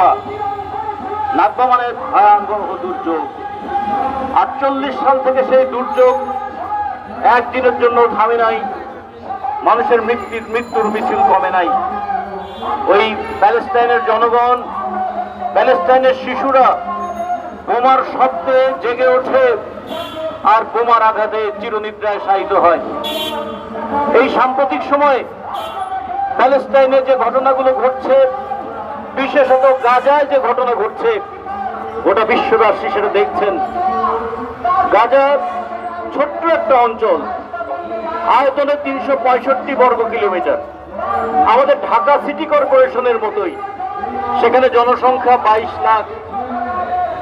নাকবা নাকবা মানে ও দুর্যোগ। আটচল্লিশ সাল থেকে সেই দুর্যোগ একদিনের জন্য থামে নাই। মানুষের মৃত্যুর মৃত্যুর মিছিল কমে নাই। ওই প্যালেস্টাইনের জনগণ প্যালেস্টাইনের শিশুরা বোমার শব্দে জেগে ওঠে আর বোমার আঘাতে চিরনিদ্রায় শায়িত হয়। এই সাম্প্রতিক সময়ে প্যালেস্টাইনে যে ঘটনাগুলো ঘটছে বিশেষত গাজায় যে ঘটনা ঘটছে, গোটা বিশ্ববাসী সেটা দেখছেন। গাজা ছোট্ট একটা অঞ্চল, আয়তনে তিনশো পঁয়ষট্টি বর্গ কিলোমিটার। আমাদের ঢাকা সিটি কর্পোরেশনের মতোই, সেখানে জনসংখ্যা বাইশ লাখ।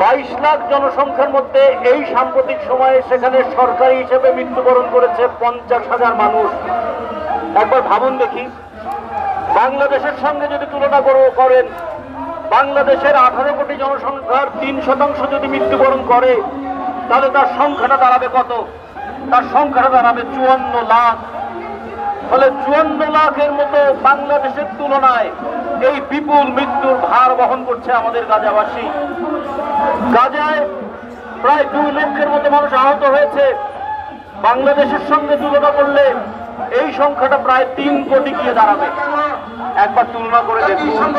বাইশ লাখ জনসংখ্যার মধ্যে এই সাম্প্রতিক সময়ে সেখানে সরকারি হিসেবে মৃত্যুবরণ করেছে পঞ্চাশ হাজার মানুষ। একবার ভাবুন দেখি বাংলাদেশের সঙ্গে যদি তুলনা করো- করেন। বাংলাদেশের আঠারো কোটি জনসংখ্যার তিন শতাংশ যদি মৃত্যুবরণ করে, তাহলে তার সংখ্যাটা দাঁড়াবে কত? তার সংখ্যাটা দাঁড়াবে চুয়ান্ন লাখ। ফলে চুয়ান্ন লাখের মতো বাংলাদেশের তুলনায় এই বিপুল মৃত্যুর ভার বহন করছে আমাদের গাজাবাসী। গাজায় প্রায় দুই লক্ষের মতো মানুষ আহত হয়েছে। বাংলাদেশের সঙ্গে তুলনা করলে এই সংখ্যাটা প্রায় তিন কোটি গিয়ে দাঁড়াবে। একবার তুলনা করে দেখুন।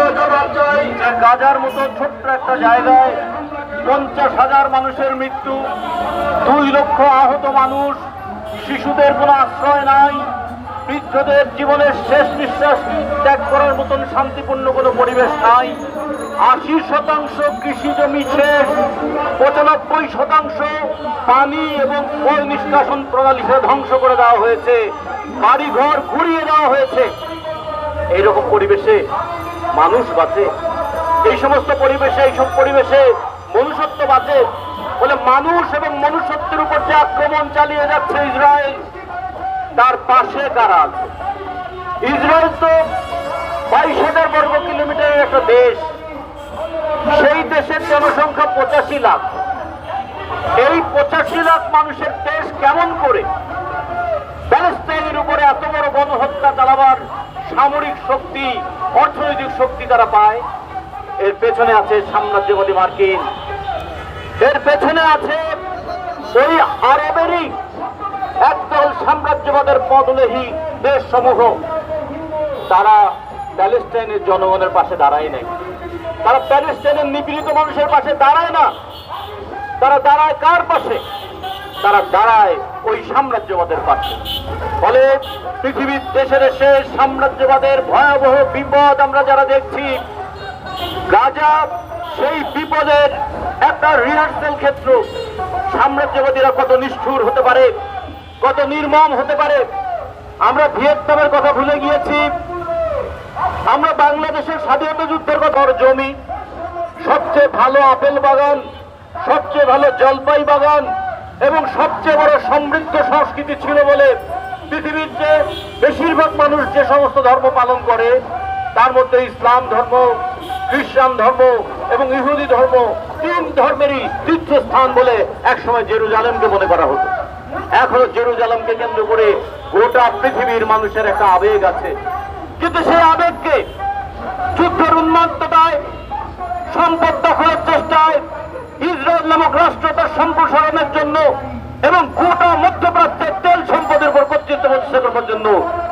গাজার মতো ছোট্ট একটা জায়গায় পঞ্চাশ হাজার মানুষের মৃত্যু দুই লক্ষ আহত মানুষ শিশুদের কোনো আশ্রয় নাই বৃদ্ধদের জীবনের শেষ নিঃশ্বাস ত্যাগ করার মতন শান্তিপূর্ণ কোনো পরিবেশ নাই। আশি শতাংশ কৃষি জমি শেষ পঁচানব্বই শতাংশ পানি এবং জল নিষ্কাশন প্রণালী ধ্বংস করে দেওয়া হয়েছে। বাড়িঘর ঘুরিয়ে দেওয়া হয়েছে। এইরকম পরিবেশে মানুষ বাঁচে। এই সমস্ত পরিবেশে এইসব পরিবেশে মনুষ্যত্ব বাঁচে। বলে মানুষ এবং মনুষ্যত্বের উপর যে আক্রমণ চালিয়ে যাচ্ছে ইসরায়েল, তার পাশে কারা আছে? ইসরায়েল তো বাইশ হাজার বর্গ কিলোমিটারের একটা দেশ। সেই দেশের জনসংখ্যা পঁচাশি লাখ। এই পঁচাশি লাখ মানুষের দেশ কেমন করে প্যালেস্তাইনের উপরে এত বড় গণহত্যা চালাবার সামরিক শক্তি, অর্থনৈতিক শক্তি তারা পায়, এর পেছনে আছে সাম্রাজ্যবাদী মার্কিন। এর পেছনে আছে ওই আরবেরই একদল সাম্রাজ্যবাদের পদলেহী দেশ সমূহ তারা প্যালেস্টাইনের জনগণের পাশে দাঁড়ায় নাই। তারা প্যালেস্টাইনের নিপীড়িত মানুষের পাশে দাঁড়ায় না। তারা দাঁড়ায় কার পাশে? তারা দাঁড়ায় ওই সাম্রাজ্যবাদের পাশে। ফলে পৃথিবীর দেশে দেশে সাম্রাজ্যবাদের ভয়াবহ বিপদ আমরা যারা দেখছি গাজা সেই বিপদের একটা রিহার্সাল ক্ষেত্র। সাম্রাজ্যবাদীরা কত নিষ্ঠুর হতে পারে, কত নির্মম হতে পারে, আমরা ভিয়েতনামের কথা ভুলে গিয়েছি। আমরা বাংলাদেশের স্বাধীনতা যুদ্ধের কথা জমি, সবচেয়ে ভালো আপেল বাগান, সবচেয়ে ভালো জলপাই বাগান এবং সবচেয়ে বড় সমৃদ্ধ সংস্কৃতি ছিল বলে পৃথিবীর যে বেশিরভাগ মানুষ যে সমস্ত ধর্ম পালন করে, তার মধ্যে ইসলাম ধর্ম, খ্রিস্টান ধর্ম এবং ইহুদি ধর্ম তিন ধর্মেরই তীর্থস্থান বলে একসময় জেরুজালেমকে মনে করা হতো। এখনও জেরুজালেমকে কেন্দ্র করে গোটা পৃথিবীর মানুষের একটা আবেগ আছে। কিন্তু সেই আবেগকে যুদ্ধের উন্মাত্ততায় সম্পদ দখলের চেষ্টায় ইসরায়েল নামক রাষ্ট্র তার সম্প্রসারণের জন্য এবং গোটা মধ্যপ্রাচ্যের তেল সম্পদের উপর কর্তৃত্ব প্রতিষ্ঠা করবার জন্য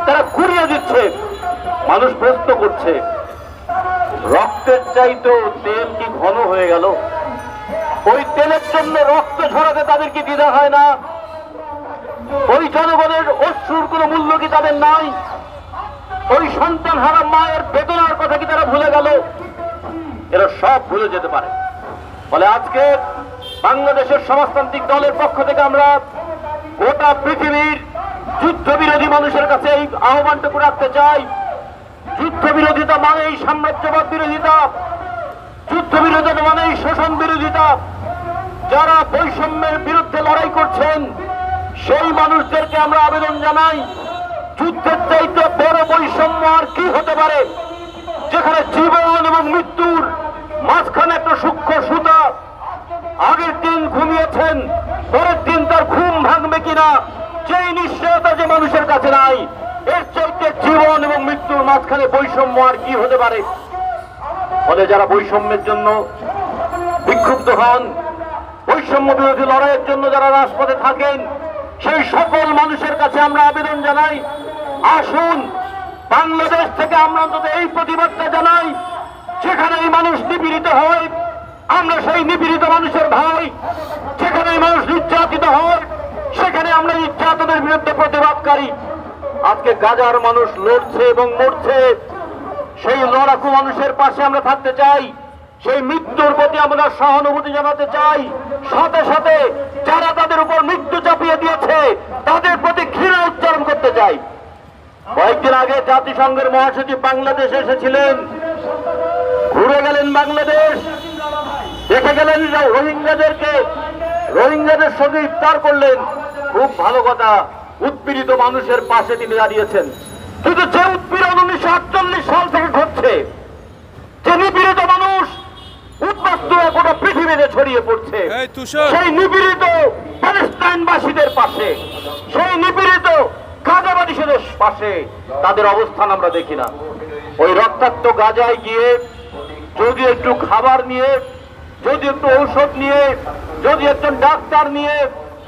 তারা ঘুরিয়ে দিচ্ছে। মানুষ প্রশ্ন করছে, রক্তের চাইতো তেল কি ঘন হয়ে গেল? ওই তেলের জন্য রক্ত ঝরাতে তাদের কি দ্বিধা হয় না? ওই জনগণের অশ্রুর কোনো মূল্য কি তাদের নাই? ওই সন্তান হারা মায়ের বেদনার কথা কি তারা ভুলে গেল? এরা সব ভুলে যেতে পারে। ফলে আজকে বাংলাদেশের সমাজতান্ত্রিক দলের পক্ষ থেকে আমরা গোটা পৃথিবীর যুদ্ধ বিরোধী মানুষের কাছে এই আহ্বানটুকু রাখতে চাই। যুদ্ধ বিরোধিতা মানেই সাম্রাজ্যবাদ বিরোধিতা যুদ্ধ বিরোধিতা মানেই শোষণ বিরোধিতা। যারা বৈষম্যের বিরুদ্ধে লড়াই করছেন, সেই মানুষদেরকে আমরা আবেদন জানাই, যুদ্ধের চাইতে বড় বৈষম্য আর কি হতে পারে? যেখানে জীবন এবং মৃত্যুর মাঝখানে একটা সূক্ষ্ম সুতা। আগের দিন ঘুমিয়েছেন, পরের দিন তার ঘুম ভাঙবে কিনা, সেই নিশ্চয়তা যে মানুষের কাছে নাই। এর চাইতে জীবন এবং মৃত্যুর মাঝখানে বৈষম্য আর কি হতে পারে? ফলে যারা বৈষম্যের জন্য বিক্ষুব্ধ হন, বৈষম্য বিরোধী লড়াইয়ের জন্য যারা রাজপথে থাকেন, সেই সকল মানুষের কাছে আমরা আবেদন জানাই, আসুন, বাংলাদেশ থেকে আমরা অন্তত এই প্রতিবাদটা জানাই এই মানুষ নিপীড়িত হয়, আমরা সেই নিপীড়িত মানুষের ভাই। এই মানুষ নির্যাতিত হয়, সেখানে আমরা নির্যাতনের বিরুদ্ধে প্রতিবাদকারী। আজকে গাজার মানুষ লড়ছে এবং মরছে। সেই লড়াকু মানুষের পাশে আমরা থাকতে চাই। সেই মৃত্যুর প্রতি আমরা সহানুভূতি জানাতে চাই। সাথে সাথে যারা তাদের উপর মৃত্যু চাপিয়ে দিয়েছে, তাদের প্রতি ঘৃণা উচ্চারণ করতে চাই। কয়েকদিন আগে জাতিসংঘের মহাসচিব বাংলাদেশে এসেছিলেন। গেলেন বাংলাদেশ। দেখে গেলেন রোহিঙ্গাদেরকে রোহিঙ্গাদের সঙ্গে ইফতার করলেন। খুব ভালো কথা উৎপীড়িত মানুষের পাশে তিনি দাঁড়িয়েছেন। কিন্তু যে উৎপীড়ন উনিশশো আটচল্লিশ সাল থেকে ঘটছে যে নিপীড়িত মানুষ উদ্বাস্ত গোটা পৃথিবীতে ছড়িয়ে পড়ছে সেই নিপীড়িত প্যালেস্টাইনবাসীদের পাশে সেই নিপীড়িত গাজাবাদীদের পাশে তাদের অবস্থান আমরা দেখি না। ওই রক্তাক্ত গাজায় গিয়ে যদি একটু খাবার নিয়ে, যদি একটু ঔষধ নিয়ে, যদি একজন ডাক্তার নিয়ে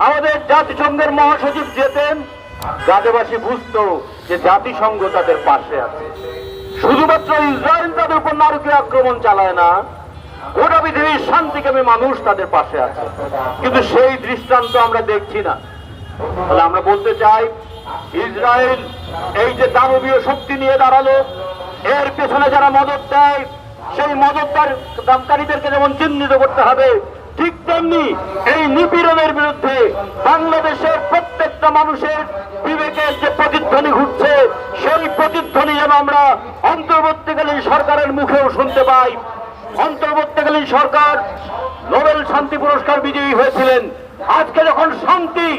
আমাদের জাতিসংঘের মহাসচিব যেতেন গাজাবাসী বুঝতো যে জাতিসংঘ তাদের পাশে আছে। শুধুমাত্র ইসরায়েল তাদের উপর নারকীয় আক্রমণ চালায় না, গোটা পৃথিবীর শান্তিকামী মানুষ তাদের পাশে আছে। কিন্তু সেই দৃষ্টান্ত আমরা দেখছি না। তাহলে আমরা বলতে চাই, ইসরায়েল এই যে দানবীয় শক্তি নিয়ে দাঁড়াল, এর পেছনে যারা মদত দেয় সেই মদতদার দামকারীদেরকে যেমন চিহ্নিত করতে হবে, ঠিক তেমনি এই নিপীড়নের বিরুদ্ধে বাংলাদেশের প্রত্যেকটা মানুষের বিবেকের যে প্রতিধ্বনি ঘুরছে, সেই প্রতিধ্বনি যেন আমরা অন্তর্বর্তীকালীন সরকারের মুখেও শুনতে পাই। অন্তর্বর্তীকালীন সরকার নোবেল শান্তি পুরস্কার বিজয়ী হয়েছিলেন। আজকে যখন শান্তি,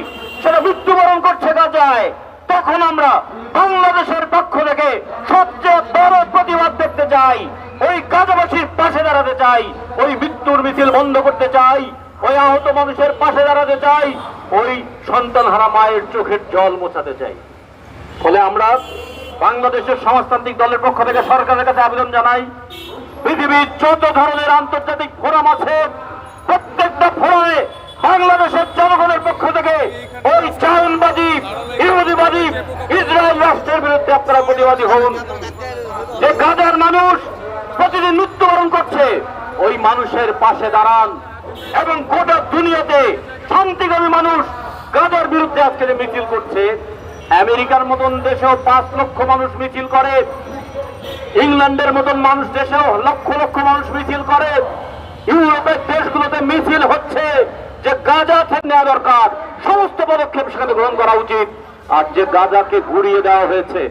সেটা মৃত্যুবরণ করছে গাজায়, তখন আমরা বাংলাদেশের পক্ষ থেকে সবচেয়ে বড় প্রতিবাদ দেখতে চাই। ওই গাজাবাসীর পাশে দাঁড়াতে চাই। ওই মৃত্যুর মিছিল বন্ধ করতে চাই। ওই আহত মানুষের পাশে দাঁড়াতে চাই। ওই সন্তান হারা মায়ের চোখের জল মোছাতে চাই। ফলে আমরা বাংলাদেশের সমাজতান্ত্রিক দলের পক্ষ থেকে সরকারের কাছে আবেদন জানাই, পৃথিবীর যত ধরনের আন্তর্জাতিক ফোরাম আছে, প্রত্যেকটা ফোরামে বাংলাদেশের জনগণের পক্ষ থেকে ওই চায়নবাদী ইহুদিবাদী, ইসরায়েল রাষ্ট্রের বিরুদ্ধে আপনারা প্রতিবাদী হন। যে গাজার মানুষ ওই মানুষের পাশে দাঁড়ান এবং গোটা দুনিয়াতে শান্তিকামী মানুষ গাজার বিরুদ্ধে আজকে মিছিল করছে, আমেরিকার মতন দেশেও পাঁচ লক্ষ মানুষ মিছিল করে, ইংল্যান্ডের মতন মানুষ দেশেও লক্ষ লক্ষ মানুষ মিছিল করে, ইউরোপের দেশগুলোতে মিছিল হচ্ছে যে গাজা থেকে নেওয়া দরকার। সমস্ত পদক্ষেপ সেখানে গ্রহণ করা উচিত। আর যে গাজাকে ঘুরিয়ে দেওয়া হয়েছে,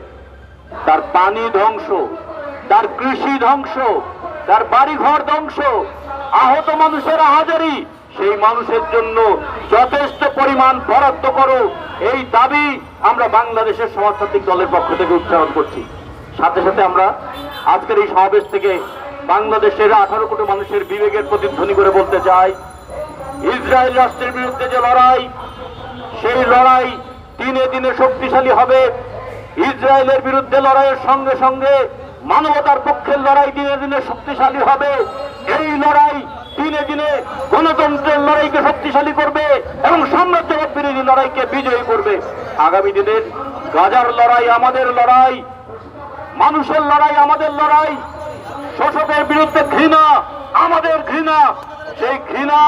তার পানি ধ্বংস, তার কৃষি ধ্বংস তার বাড়িঘর ধ্বংস, আহত মানুষের হাজারি, সেই মানুষের জন্য যথেষ্ট পরিমাণ বরাদ্দ করো। এই দাবি আমরা বাংলাদেশের সমাজতান্ত্রিক দলের পক্ষ থেকে উচ্চারণ করছি। সাথে সাথে আমরা আজকের এই সমাবেশ থেকে বাংলাদেশের আঠারো কোটি মানুষের বিবেকের প্রতিধ্বনি করে বলতে চাই, ইসরায়েল রাষ্ট্রের বিরুদ্ধে যে লড়াই, সেই লড়াই দিনে দিনে শক্তিশালী হবে। ইসরায়েলের বিরুদ্ধে লড়াইয়ের সঙ্গে সঙ্গে মানবতার পক্ষের লড়াই দিনে দিনে শক্তিশালী হবে। এই লড়াই দিনে দিনে গণতন্ত্রের লড়াইকে শক্তিশালী করবে এবং সাম্রাজ্যবাদ বিরোধী লড়াইকে বিজয়ী করবে। আগামী দিনের গাজার লড়াই আমাদের লড়াই, মানুষের লড়াই আমাদের লড়াই, শোষকের বিরুদ্ধে ঘৃণা আমাদের ঘৃণা। সেই ঘৃণা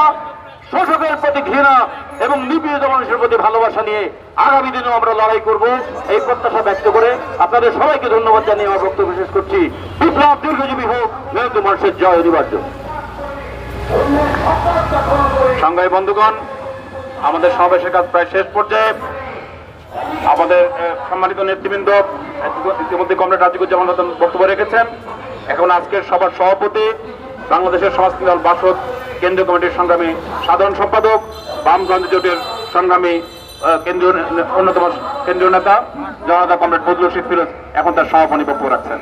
শোষকের প্রতি ঘৃণা এবং নিপীড়িত মানুষের প্রতি ভালোবাসা নিয়ে আগামী দিনেও আমরা লড়াই করব। এই প্রত্যাশা ব্যক্ত করে আপনাদের সবাইকে ধন্যবাদ জানিয়ে আমার বক্তব্য শেষ করছি। বিপ্লব দীর্ঘজীবী হোক মেহনত মানুষের জয় অনিবার্য। সংগ্রামী বন্ধুগণ, আমাদের সমাবেশের কাজ প্রায় শেষ পর্যায়ে আমাদের সম্মানিত নেতৃবৃন্দ ইতিমধ্যে কমরেড রাজিকুজ্জামান বক্তব্য রেখেছেন। এখন আজকের সভার সভাপতি বাংলাদেশের দল বাসদ কেন্দ্রীয় কমিটির সংগ্রামী সাধারণ সম্পাদক বামগঞ্জ জোটের সংগ্রামী কেন্দ্রীয় অন্যতম কেন্দ্রীয় নেতা, জনতা কমরেড ফজলুর রশিদ ফিরোজ এখন তার সমাপনী বক্তব্য রাখছেন।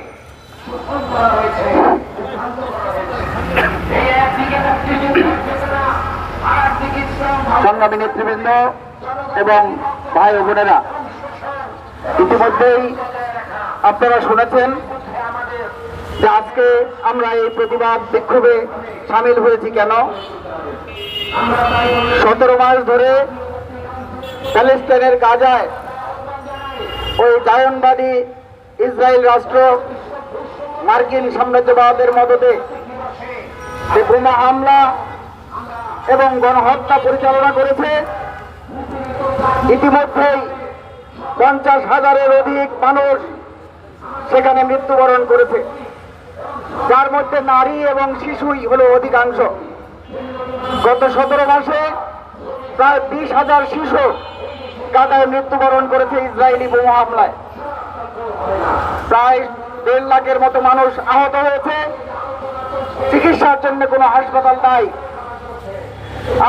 সংগ্রামী নেতৃবৃন্দ এবং ভাই বোনেরা, ইতিমধ্যেই আপনারা শুনেছেন যে আজকে আমরা এই প্রতিবাদ বিক্ষোভে সামিল হয়েছি কেন? সতেরো মাস ধরে প্যালেস্টাইনের গাজায় ওই জায়নবাদী ইসরায়েল রাষ্ট্র মার্কিন সাম্রাজ্যবাদের মদতে যে বোমা হামলা এবং গণহত্যা পরিচালনা করেছে, ইতিমধ্যেই পঞ্চাশ হাজারের অধিক মানুষ সেখানে মৃত্যুবরণ করেছে। যার মধ্যে নারী এবং শিশুই হলো অধিকাংশ। গত সতেরো মাসে প্রায় বিশ হাজার শিশু গাজায় মৃত্যুবরণ করেছে ইসরায়েলি বোমা হামলায়। প্রায় দেড় লাখের মতো মানুষ আহত হয়েছে। চিকিৎসার জন্য কোনো হাসপাতাল নাই।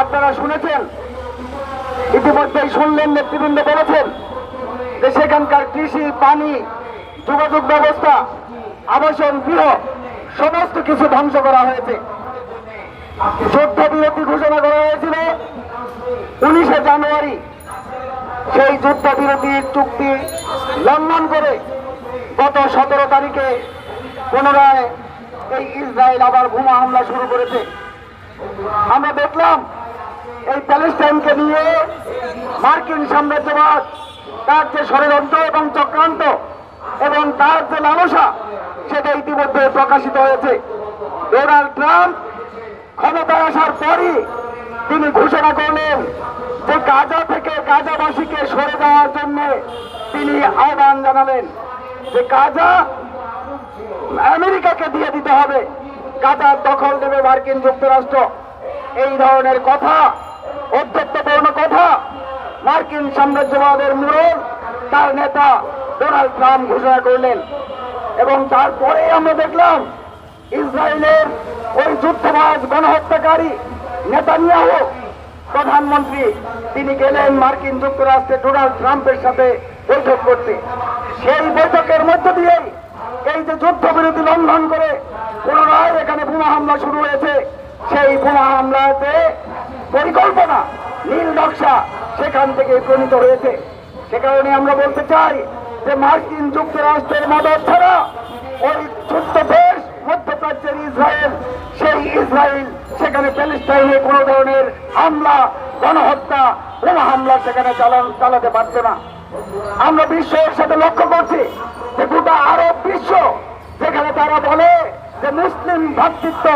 আপনারা শুনেছেন? ইতিমধ্যেই শুনলেন, নেতৃবৃন্দ বলেছেন, যে সেখানকার কৃষি, পানি, যোগাযোগ ব্যবস্থা, আবাসন গৃহ সমস্ত কিছু ধ্বংস করা হয়েছে। যুদ্ধ বিরতি ঘোষণা করা হয়েছিল। উনিশে জানুয়ারি সেই যুদ্ধ বিরতির চুক্তি লঙ্ঘন করে গত সতেরো তারিখে পুনরায় এই ইসরায়েল আবার বোমা হামলা শুরু করেছে। আমরা দেখলাম এই প্যালেস্টাইনকে নিয়ে মার্কিন সাম্রাজ্যবাদ তার যে ষড়যন্ত্র এবং চক্রান্ত এবং তার যে লালসা, সেটা ইতিমধ্যে প্রকাশিত হয়েছে। ডোনাল্ড ট্রাম্প ক্ষমতায় আসার পরই তিনি ঘোষণা করলেন যে গাজা থেকে গাজাবাসীকে সরে যাওয়ার জন্য তিনি আহ্বান জানালেন যে গাজা আমেরিকাকে দিয়ে দিতে হবে। গাজার দখল দেবে মার্কিন যুক্তরাষ্ট্র। এই ধরনের কথা অধ্যত্বপূর্ণ কথা মার্কিন সাম্রাজ্যবাদের মূল তার নেতা ডোনাল্ড ট্রাম্প ঘোষণা করলেন। এবং তারপরে আমরা দেখলাম ইসরায়েলের ওই যুদ্ধবাজ, গণহত্যাকারী নেতানিয়াহু, প্রধানমন্ত্রী, তিনি গেলেন মার্কিন যুক্তরাষ্ট্রে ডোনাল্ড ট্রাম্পের সাথে বৈঠক করতে। সেই বৈঠকের মধ্য দিয়েই এই যে যুদ্ধবিরতি লঙ্ঘন করে পুনরায় এখানে বোমা হামলা শুরু হয়েছে, সেই বোমা হামলাতে পরিকল্পনা, নীল নকশা সেখান থেকে প্রণীত হয়েছে। সে কারণে আমরা বলতে চাই যে মার্কিন যুক্তরাষ্ট্রের মদত ছাড়া ওই ছোট্ট দেশ, মধ্যপ্রাচ্যের ইসরায়েল, সেই ইসরায়েল, সেখানে প্যালেস্টাইনে কোনো ধরনের হামলা, গণহত্যা বোমা হামলা সেখানে চালান, চালাতে পারছে না। আমরা বিশ্বের সাথে লক্ষ্য করছি যে গোটা আরব বিশ্ব যেখানে তারা বলে যে মুসলিম ভ্রাতৃত্ব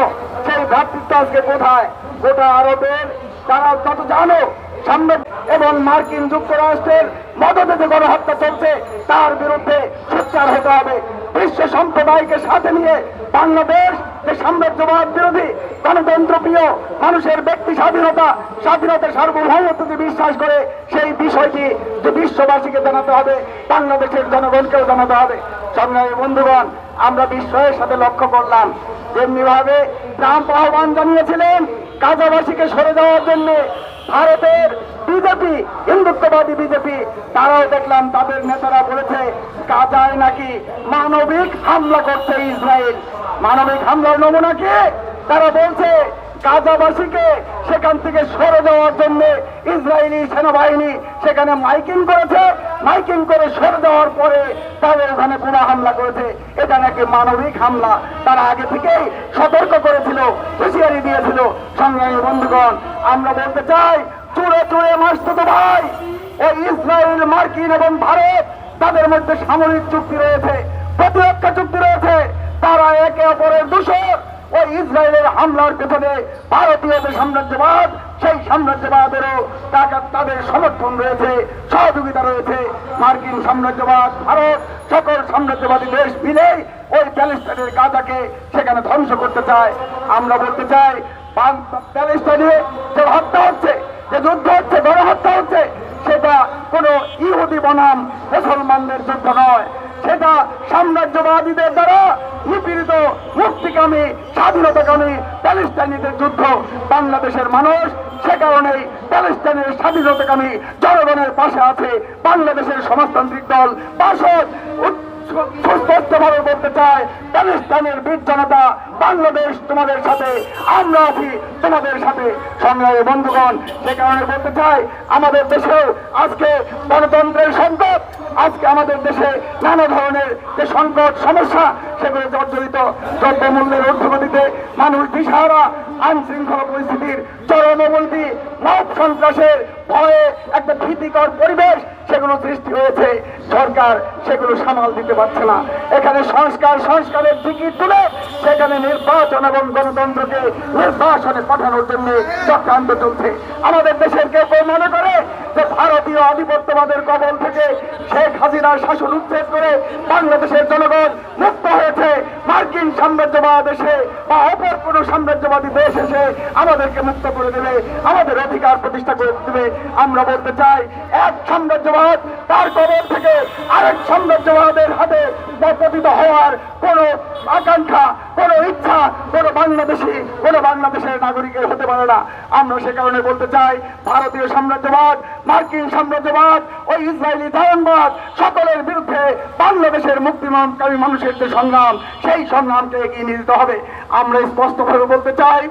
সেই ভ্রাতৃত্ব আজকে কোথায়? গোটা আরবের তারা যত জানো সামনে এবং মার্কিন যুক্তরাষ্ট্রের মদতে যে গণহত্যা চলছে, তার বিরুদ্ধে সোচ্চার হতে হবে। বিশ্ব সম্প্রদায়কে সাথে নিয়ে বাংলাদেশ যে সাম্রাজ্যবাদ বিরোধী গণতন্ত্র প্রিয় মানুষের ব্যক্তি স্বাধীনতা স্বাধীনতা সার্বভৌমত্বকে বিশ্বাস করে, সেই বিষয়টি যে বিশ্ববাসীকে জানাতে হবে, বাংলাদেশের জনগণকেও জানাতে হবে। সংগ্রামী বন্ধুগণ আমরা বিস্ময়ের সাথে লক্ষ্য করলাম। যেমনি ভাবে ট্রাম্প আহ্বান জানিয়েছিলেন গাজাবাসীকে সরে যাওয়ার জন্য ভারতের বিজেপি, হিন্দুত্ববাদী বিজেপি, তারাও দেখলাম তাদের নেতারা বলেছে গাজায় নাকি মানবিক হামলা করছে ইসরায়েল। মানবিক হামলার নমুনা কি? তারা বলছে গাজাবাসীকে সেখান থেকে সরে যাওয়ার জন্য ইসরায়েলি সেনাবাহিনী সেখানে মাইকিং করেছে। মাইকিং করে সরে যাওয়ার পরে তাদের ওখানে বোমা হামলা করেছে। এটা নাকি মানবিক হামলা? তারা আগে থেকেই সতর্ক করেছিল, হুঁশিয়ারি দিয়েছিল। সংগ্রামী বন্ধুগণ, আমরা বলতে চাই, চুরে চুরে মাসতো তো ভাই। ওই ইসরায়েল, মার্কিন এবং ভারত, তাদের মধ্যে সামরিক চুক্তি রয়েছে, প্রতিরক্ষা চুক্তি রয়েছে। তারা একে অপরের দূষণ ওই ইসরায়েলের হামলার পেছনে ভারতীয় সাম্রাজ্যবাদ, সেই সাম্রাজ্যবাদেরও তাদের সমর্থন রয়েছে, সহযোগিতা রয়েছে। মার্কিন সাম্রাজ্যবাদ, ভারত, সকল সাম্রাজ্যবাদী দেশ মিলেই ওই প্যালেস্টাইনের গাজাকে সেখানে ধ্বংস করতে চায়। আমরা বলতে চাই প্যালেস্টাইনে যে হত্যা হচ্ছে, যে যুদ্ধ হচ্ছে, গণহত্যা হচ্ছে, সেটা কোনো ইহুদি বনাম মুসলমানদের যুদ্ধ নয়। সেটা সাম্রাজ্যবাদীদের দ্বারা নিপীড়িত মুক্তিকামী, স্বাধীনতাকামী প্যালেস্টাইনিদের যুদ্ধ। বাংলাদেশের মানুষ সে কারণেই প্যালেস্টাইনের স্বাধীনতাকামী জনগণের পাশে আছে। বাংলাদেশের সমাজতান্ত্রিক দল বাসদ সুস্পষ্টভাবে বলতে চাই প্যালেস্টাইনের বীর জনতা, বাংলাদেশ তোমাদের সাথে, আমরা আছি তোমাদের সাথে। সংগ্রামী বন্ধুগণ, সে কারণে বলতে চাই, আমাদের দেশেও আজকে গণতন্ত্রের সংকট আজকে আমাদের দেশে নানা ধরনের যে সংকট, সমস্যা, সেগুলো জর্জরিত দ্রব্যমূল্যের ঊর্ধ্বগতিতে মানুষ দিশাহারা আইন শৃঙ্খলা পরিস্থিতির চরম অবনতি, মত সন্ত্রাসের ভয়ে একটা ভীতিকর পরিবেশ সেগুলো সৃষ্টি হয়েছে। সরকার সেগুলো সামাল দিতে পারছে না। এখানে সংস্কার, সংস্কারের দিকে তুলে সেখানে নির্বাচন এবং গণতন্ত্রকে নির্বাসনে পাঠানোর জন্য চক্রান্ত চলছে। আমাদের দেশের কেউ কেউ মনে করে যে ভারতীয় আধিপত্যবাদের কবল থেকে শেখ হাসিনার শাসন উচ্ছেদ করে বাংলাদেশের জনগণ মুক্ত হয়েছে। মার্কিন সাম্রাজ্যবাদ এসে বা অপর কোনো সাম্রাজ্যবাদী দেশ এসে আমাদেরকে মুক্ত করে দেবে, আমাদের অধিকার প্রতিষ্ঠা করে দেবে। আমরা বলতে চাই, এক সাম্রাজ্যবাদ তার কবর থেকে আরেক সাম্রাজ্যবাদের হাতে পতিত হওয়ার কোনো আকাঙ্ক্ষা, কোনো ইচ্ছা কোনো বাংলাদেশি, কোনো বাংলাদেশের নাগরিকের হতে পারে না। আমরা সে কারণে বলতে চাই, ভারতীয় সাম্রাজ্যবাদ, মার্কিন সাম্রাজ্যবাদ, ওই ইসরায়েলি ধারণবাদ সকলের বিরুদ্ধে বাংলাদেশের মুক্তিমনকামী মানুষের যে সংগ্রাম, সেই সংগ্রামকে এগিয়ে নিয়ে যেতে হবে। আমরা স্পষ্টভাবে বলতে চাই,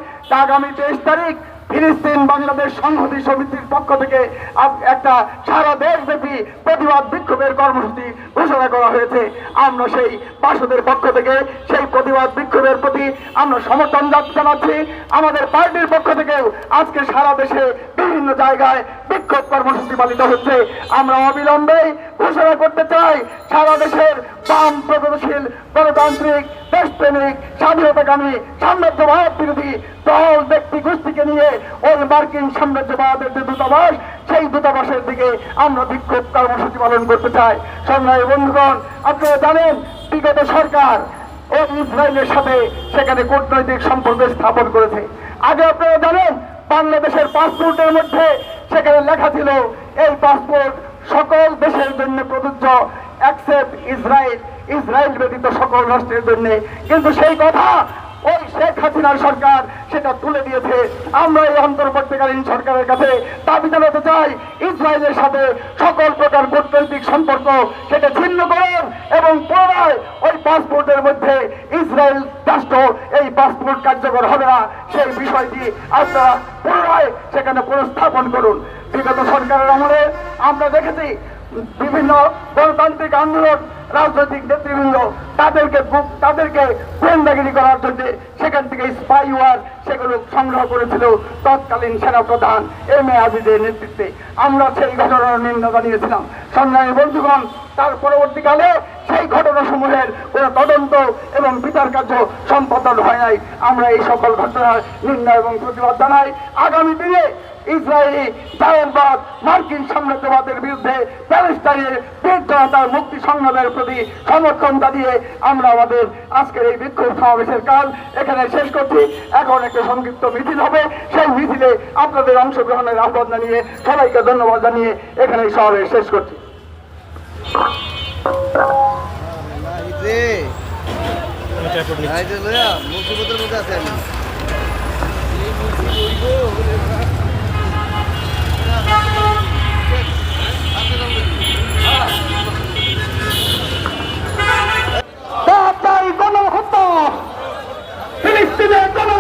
আগামী তেইশ তারিখ ফিলিস্তিন বাংলাদেশ সংহতি সমিতির পক্ষ থেকে একটা সারা দেশব্যাপী প্রতিবাদ বিক্ষোভের কর্মসূচি ঘোষণা করা হয়েছে। আমরা সেই বাসদের পক্ষ থেকে সেই প্রতিবাদ বিক্ষোভের প্রতি আমরা সমর্থন জানাচ্ছি। আমাদের পার্টির পক্ষ থেকেও আজকে সারা দেশে বিভিন্ন জায়গায় বিক্ষোভ কর্মসূচি পালিত হচ্ছে। আমরা অবিলম্বে ঘোষণা করতে চাই, সারা দেশের বাম প্রগতিশীল গণতান্ত্রিক, দেশপ্রেমিক, স্বাধীনতাকামী, সাম্রাজ্যবাদ বিরোধী দল, ব্যক্তি গোষ্ঠীকে নিয়ে ওই মার্কিন সাম্রাজ্যবাদের যে দূতাবাস, সেই দূতাবাসের দিকে আমরা বিক্ষোভ কর্মসূচি পালন করতে চাই। সংগ্রামী বন্ধুগণ, আপনারা জানেন, বিগত সরকার ও ইসরায়েলের সাথে সেখানে কূটনৈতিক সম্পর্ক স্থাপন করেছে। আগে আপনারা জানেন, বাংলাদেশের পাসপোর্টের মধ্যে সেখানে লেখা ছিল, এই পাসপোর্ট সকল দেশের জন্য প্রযোজ্য অ্যাকসেপ্ট ইসরায়েল। ইসরায়েল ব্যতীত সকল রাষ্ট্রের জন্য। কিন্তু সেই কথা ওই শেখ হাসিনার সরকার সেটা তুলে দিয়েছে। আমরা এই অন্তর্বর্তীকালীন সরকারের কাছে দাবি জানাতে চাই, ইসরায়েলের সাথে সকল প্রকার কূটনৈতিক সম্পর্ক সেটা ছিন্ন করুন এবং পুনরায় ওই পাসপোর্টের মধ্যে ইসরায়েল রাষ্ট্র এই পাসপোর্ট কার্যকর হবে না। সেই বিষয়টি আপনারা পুনরায় সেখানে পুনঃস্থাপন করুন। বিগত সরকারের আমলে আমরা দেখেছি বিভিন্ন গণতান্ত্রিক আন্দোলন, রাজনৈতিক নেতৃবৃন্দ তাদেরকে তাদেরকে গোয়েন্দাগিরি করার জন্য সেখান থেকে স্পাই ওয়ার সেগুলো সংগ্রহ করেছিল তৎকালীন সেনাপ্রধান এম এ আজিজের নেতৃত্বে। আমরা সেই ঘটনার নিন্দা জানিয়েছিলাম। সংগ্রামী বন্ধুগণ, তার পরবর্তীকালে সেই ঘটনাসমূহের কোনো তদন্ত এবং বিচার কার্য সম্পাদন হয় নাই। আমরা এই সকল ঘটনার নিন্দা এবং প্রতিবাদ জানাই। আগামী দিনে ইসরায়েলি জায়নবাদ মার্কিন সাম্রাজ্যবাদের বিরুদ্ধে প্যালেস্টাইনের বীর জনতার মুক্তি সংগ্রামের প্রতি সমর্থন জানিয়ে আমরা আমাদের আজকের এই বিক্ষোভ সমাবেশের কাল এখানে শেষ করছি। এখন একটা সংক্ষিপ্ত মিছিল হবে। সেই মিছিলে আপনাদের অংশগ্রহণের আহ্বান জানিয়ে সবাইকে ধন্যবাদ জানিয়ে এখানে এই সমাবেশ শেষ করছি। মুসিবতের মধ্যে আছে আমি তাই গণহত্যা ফিলিস্তিনের গণহত্যা